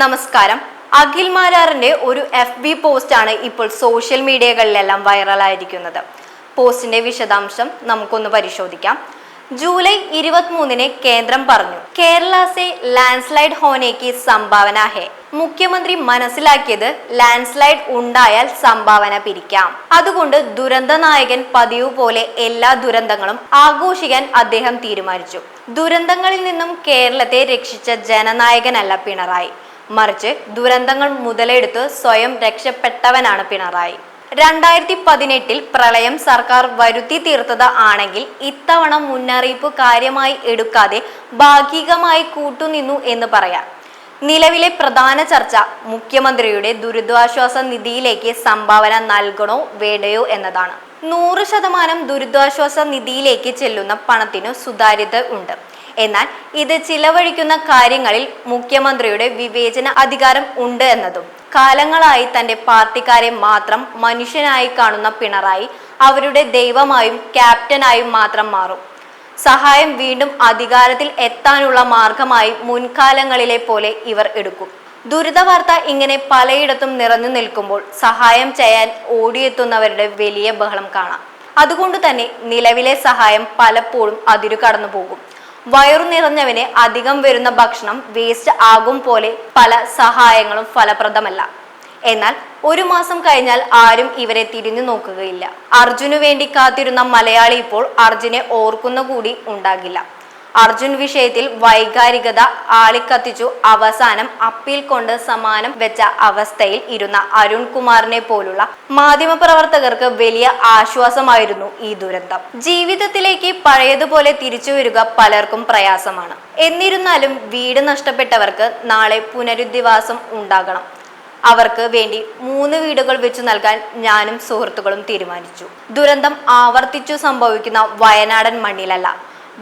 നമസ്കാരം. അഖിൽ മാരാറിന്റെ ഒരു F B പോസ്റ്റാണ് ഇപ്പോൾ സോഷ്യൽ മീഡിയകളിലെല്ലാം വൈറലായിരിക്കുന്നത്. പോസ്റ്റിന്റെ വിശദാംശം നമുക്കൊന്ന് പരിശോധിക്കാം. ജൂലൈ ഇരുപത്തിമൂന്നിന് കേന്ദ്രം പറഞ്ഞു കേരള സെ ലാൻഡ്സ്ലൈഡ് ഹോനേക്ക് സംഭാവന ഹെ. മുഖ്യമന്ത്രി മനസ്സിലാക്കിയത് ലാൻഡ്സ്ലൈഡ് ഉണ്ടായാൽ സംഭാവന പിരിക്കാം. അതുകൊണ്ട് ദുരന്ത നായകൻ പതിവ് പോലെ എല്ലാ ദുരന്തങ്ങളും ആഘോഷിക്കാൻ അദ്ദേഹം തീരുമാനിച്ചു. ദുരന്തങ്ങളിൽ നിന്നും കേരളത്തെ രക്ഷിച്ച ജനനായകനല്ല പിണറായി. മറിച്ച് ദുരന്തങ്ങൾ മുതലെടുത്ത് സ്വയം രക്ഷപ്പെട്ടവനാണ് പിണറായി. രണ്ടായിരത്തി പതിനെട്ടിൽ പ്രളയം സർക്കാർ വരുത്തി തീർത്തത് ആണെങ്കിൽ ഇത്തവണ മുന്നറിയിപ്പ് കാര്യമായി എടുക്കാതെ ഭാഗികമായി കൂട്ടുനിന്നു എന്ന് പറയാം. നിലവിലെ പ്രധാന ചർച്ച മുഖ്യമന്ത്രിയുടെ ദുരിതാശ്വാസ നിധിയിലേക്ക് സംഭാവന നൽകണോ വേണ്ടയോ എന്നതാണ്. നൂറ് ശതമാനം ദുരിതാശ്വാസ നിധിയിലേക്ക് ചെല്ലുന്ന പണത്തിനു സുതാര്യത ഉണ്ട്. എന്നാൽ ഇത് ചിലവഴിക്കുന്ന കാര്യങ്ങളിൽ മുഖ്യമന്ത്രിയുടെ വിവേചന അധികാരം ഉണ്ട് എന്നതും കാലങ്ങളായി തന്റെ പാർട്ടിക്കാരെ മാത്രം മനുഷ്യനായി കാണുന്ന പിണറായി അവരുടെ ദൈവമായും ക്യാപ്റ്റനായും മാത്രം മാറും. സഹായം വീണ്ടും അധികാരത്തിൽ എത്താനുള്ള മാർഗമായി മുൻകാലങ്ങളിലെ പോലെ ഇവർ എടുക്കും. ദുരിത വാർത്ത ഇങ്ങനെ പലയിടത്തും നിറഞ്ഞു നിൽക്കുമ്പോൾ സഹായം ചെയ്യാൻ ഓടിയെത്തുന്നവരുടെ വലിയ ബഹളം കാണാം. അതുകൊണ്ട് തന്നെ നിലവിലെ സഹായം പലപ്പോഴും അതിരു കടന്നു പോകും വയറു നിറഞ്ഞവന് അധികം വരുന്ന ഭക്ഷണം വേസ്റ്റ് ആകും പോലെ പല സഹായങ്ങളും ഫലപ്രദമല്ല. എന്നാൽ ഒരു മാസം കഴിഞ്ഞാൽ ആരും ഇവരെ തിരിഞ്ഞു നോക്കുകയില്ല. അർജുനു വേണ്ടി കാത്തിരുന്ന മലയാളി ഇപ്പോൾ അർജുനെ ഓർക്കുന്ന കൂടി ഉണ്ടാകില്ല. അർജുൻ വിഷയത്തിൽ വൈകാരികത ആളിക്കത്തിച്ചു. അവസാനം അപ്പീൽ കൊണ്ട് സമാനം വെച്ച അവസ്ഥയിൽ ഇരുന്ന അരുൺകുമാറിനെ പോലുള്ള മാധ്യമപ്രവർത്തകർക്ക് വലിയ ആശ്വാസമായിരുന്നു ഈ ദുരന്തം. ജീവിതത്തിലേക്ക് പഴയതുപോലെ തിരിച്ചു വരിക പലർക്കും പ്രയാസമാണ്. എന്നിരുന്നാലും വീട് നഷ്ടപ്പെട്ടവർക്ക് നാളെ പുനരുദ്ധിവാസം ഉണ്ടാകണം. അവർക്ക് വേണ്ടി മൂന്ന് വീടുകൾ വെച്ചു നൽകാൻ ഞാനും സുഹൃത്തുക്കളും തീരുമാനിച്ചു. ദുരന്തം ആവർത്തിച്ചു സംഭവിക്കുന്ന വയനാടൻ മണ്ണിലല്ല.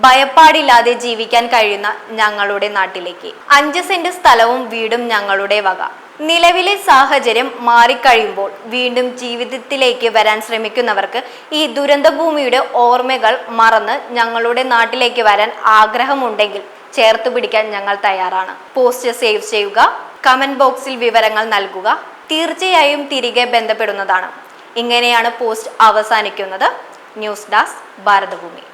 ഭയപ്പാടില്ലാതെ ജീവിക്കാൻ കഴിയുന്ന ഞങ്ങളുടെ നാട്ടിലേക്ക്. അഞ്ച് സെന്റ് സ്ഥലവും വീടും ഞങ്ങളുടെ വക. നിലവിലെ സാഹചര്യം മാറിക്കഴിയുമ്പോൾ വീണ്ടും ജീവിതത്തിലേക്ക് വരാൻ ശ്രമിക്കുന്നവർക്ക് ഈ ദുരന്തഭൂമിയുടെ ഓർമ്മകൾ മറന്ന് ഞങ്ങളുടെ നാട്ടിലേക്ക് വരാൻ ആഗ്രഹമുണ്ടെങ്കിൽ ചേർത്ത് പിടിക്കാൻ ഞങ്ങൾ തയ്യാറാണ്. പോസ്റ്റ് സേവ് ചെയ്യുക കമന്റ് ബോക്സിൽ വിവരങ്ങൾ നൽകുക തീർച്ചയായും തിരികെ ബന്ധപ്പെടുന്നതാണ്. ഇങ്ങനെയാണ് പോസ്റ്റ് അവസാനിക്കുന്നത്. News desk Bharathabhoomi.